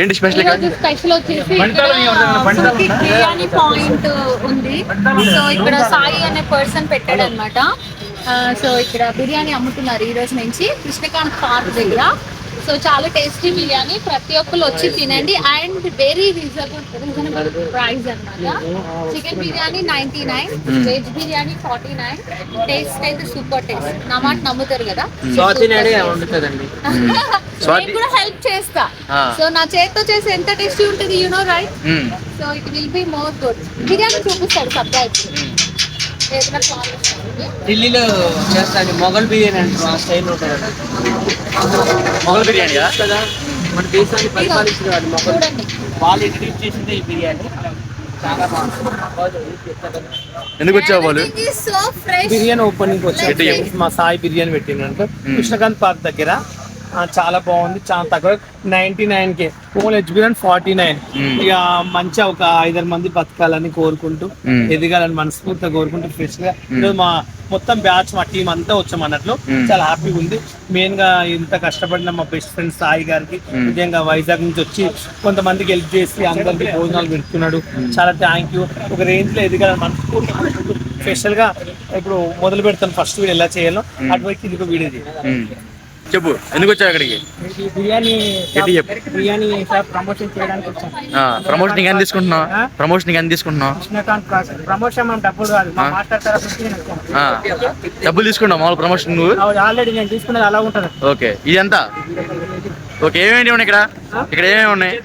ఏంటి special special వచ్చేసి biryani point ఉంది. సో ఇక్కడ సాయి అనే పర్సన్ పెట్టాడు అనమాట సో ఇక్కడ బిర్యానీ అమ్ముతున్నారు ఈ రోజు నుంచి. కృష్ణకాంత్ పార్క్ దగ్గర. సో చాలా టేస్టీ బిర్యానీ. ప్రతి ఒక్కరు వచ్చి తినండి. And very reasonable reasonable price అన్నమాట. Chicken biryani ninety nine veg biryani forty nine taste అయితే సూపర్ టేస్ట్ నా మాట నమ్ముతారు కదా? స్వాతి- నేను కూడా హెల్ప్ చేస్తా. సో నా చేతితో చేసి ఎంత టేస్టీ ఉంటుంది you know right. So it will be more good biryani చూపిస్తాడు సబ్జెక్ట్ ఏదైనా కాల్ ఢిల్లీలో చేస్తాండి. మొగల్ బిర్యానీ అంటారు. ఆ స్టైల్ ఉంటుంది మొగల్ బిర్యానీయా కదా? మన దేశాన్ని పరిపాలించిన వాడు మొగల్ చూడండి. వాళ్ళు ఇంట్రడ్యూస్ చేసిందే ఈ బిర్యానీ. చాలా బాగుంది. ఎందుకు వచ్చావు వాళ్ళు? సో ఫ్రెష్ బిర్యానీ ఓపెనింగ్ చెప్పు. మా సాయి బిర్యానీ పెట్టిండు కృష్ణకాంత్ పార్క్ దగ్గర చాలా బాగుంది చాలా తక్కువ. నైన్టీ నైన్ కే ఓన్ బిర్యానీ ఫార్టీ నైన్. ఇక మంచిగా ఒక ఐదారు మంది బతకాలని కోరుకుంటూ. ఎదగాలని మనస్ఫూర్తిగా కోరుకుంటూ ఫ్రెష్గా మా మొత్తం బ్యాచ్ మా టీం అంతా వచ్చాం అన్నట్లు. చాలా హ్యాపీగా ఉంది. మెయిన్గా ఇంత కష్టపడిన మా బెస్ట్ ఫ్రెండ్ సాయి గారికి. నిజంగా వైజాగ్ నుంచి వచ్చి కొంతమందికి హెల్ప్ చేసి అందరికి భోజనాలు పెడుతున్నాడు. చాలా థ్యాంక్ యూ ఒక రేంజ్లో ఎదగాలని మనస్ఫూర్తిగా స్పెషల్గా ఇప్పుడు మొదలు పెడతాను ఫస్ట్ వీడియో ఎలా చేయాలో. అటువైపు ఇదిగో వీడియో చేయాలి. చెప్పు ఎందుకు వచ్చావు ఇక్కడికి ఈ బిర్యానీ చెప్పు. ప్రమోషన్ చేయడానికి వచ్చాను ఎంత తీసుకుంటున్నావు? ప్రమోషన్ ఎంత తీసుకుంటున్నావు? కృష్ణకాంత్ క్లాస్ ప్రమోషన్ మనం డబ్బులు కాదు. మా. మాస్టర్ తరఫు డబ్బులు తీసుకున్నావు మామూలు ప్రమోషన్ నువ్వు? ఆల్రెడీ నేను తీసుకున్నది అలా ఉంటుంది. ఓకే ఇది ఎంత? ఓకే ఏమేమి ఉన్నాయి ఇక్కడ? ఇక్కడ ఏమేమి ఉన్నాయి?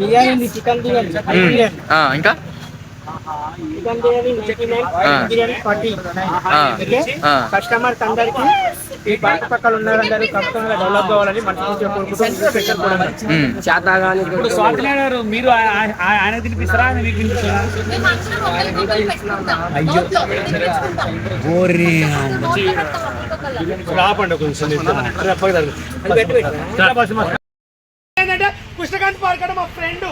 బిర్యానీ చికెన్ బిర్యానీ. ఇంకా? కస్టమర్స్ అందరికి ఈ బండి పక్కన ఉన్నారందరూ కస్టమర్ డెవలప్ కావాలని మనస్ఫూర్తిగా కోరుకుంటూ స్పెషల్ కూడా మ్మ్. ఇప్పుడు స్వాతంత్ర గారు మీరు ఆయన తినిపిస్తారా? ఆయన మీకు. రాపండి కొంచెం కృష్ణకాంత్ పార్క్ అంటే మా ఫ్రెండ్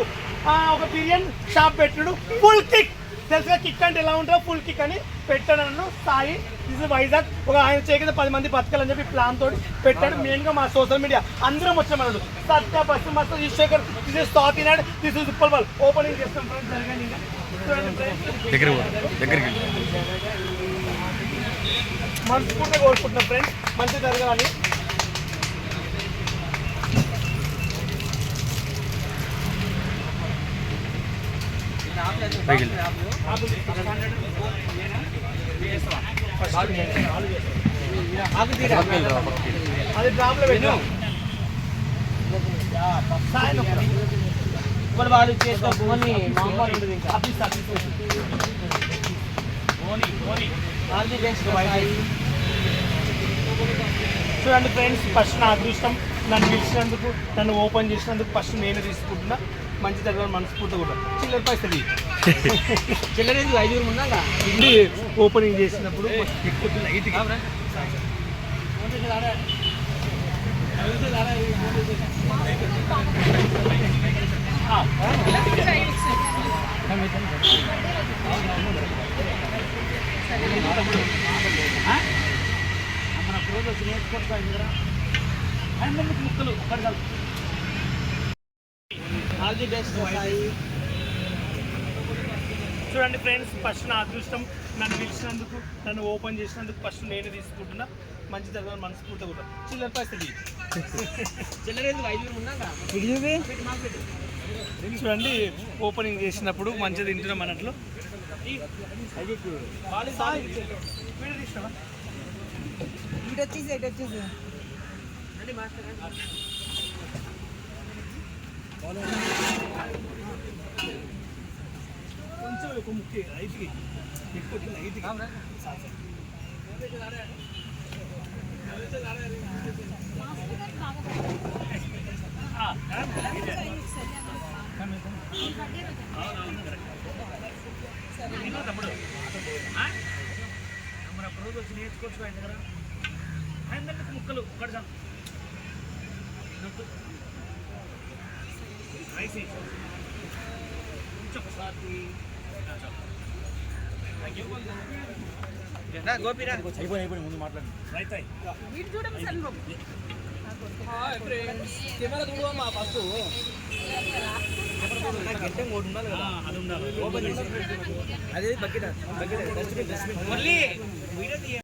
ఒక బిర్యానీ షాప్ పెట్టాడు ఫుల్ కిక్ తెలుసుగా కిక్ అంటే ఎలా ఉంటుందో ఫుల్ కిక్ అని పెట్టాడు నన్ను. సాయి ఇది వైజాగ్ ఒక ఆయన చేయకుండా పది మంది బతకాలని చెప్పి ప్లాన్ తోటి పెట్టాడు. మెయిన్గా మా సోషల్ మీడియా అందరం వచ్చామన్నాడు సత్య బస్సు మస్తు దిస్ ఇస్ టాప్ ఇనాడు దిస్ ఇస్ ఉప్పల్ బాల్ ఓపెనింగ్ చేస్తాం ఫ్రెండ్స్ జరగండి. దగ్గరికి. మనస్ఫూర్తిగా కోరుకుంటున్నాం ఫ్రెండ్స్ మంచి జరగాలని. పైకి అది పెట్టు ఇప్పుడు వాడు చేసిన ఫోన్ని మామూలు ఉంటుంది ఆఫీస్ చూడండి ఫ్రెండ్స్ ఫస్ట్ నా అదృష్టం. నన్ను పిలిచినందుకు నన్ను ఓపెన్ చేసినందుకు ఫస్ట్ నేను తీసుకుంటున్నా. మంచి దగ్గర మనస్ఫూర్తి కూడా చిల్లర పైసలు చిల్లర ఐదుగురు ఉన్నాగా ఇది ఓపెనింగ్ చేసినప్పుడు ఎక్కువ లైట్గా మన కదా ముక్కలు ఒకటి కాదు ఆల్ ది బెస్ట్ చూడండి ఫ్రెండ్స్ ఫస్ట్ నా అదృష్టం. నన్ను పిలిచినందుకు నన్ను ఓపెన్ చేసినందుకు ఫస్ట్ నేను తీసుకుంటున్నా. మంచి దగ్గర మనస్ఫూర్తి కూడా చిల్లర పైసలు చూడండి ఓపెనింగ్ చేసినప్పుడు మంచిగా తింటున్నాం అన్నట్లు. తీసినావా? కొంచెం ఒక ముఖ్య లైట్కి ఎక్కువ లైట్కి మన రోజు వచ్చి నేర్చుకోవచ్చు ఆయన దగ్గర ఆయన దగ్గర ముక్కలు. రైస్ వేసి. కొంచెం ఒకసారి ముందు మాట్లాడండి అది బకెట్. బకెట్. డస్ట్బిన్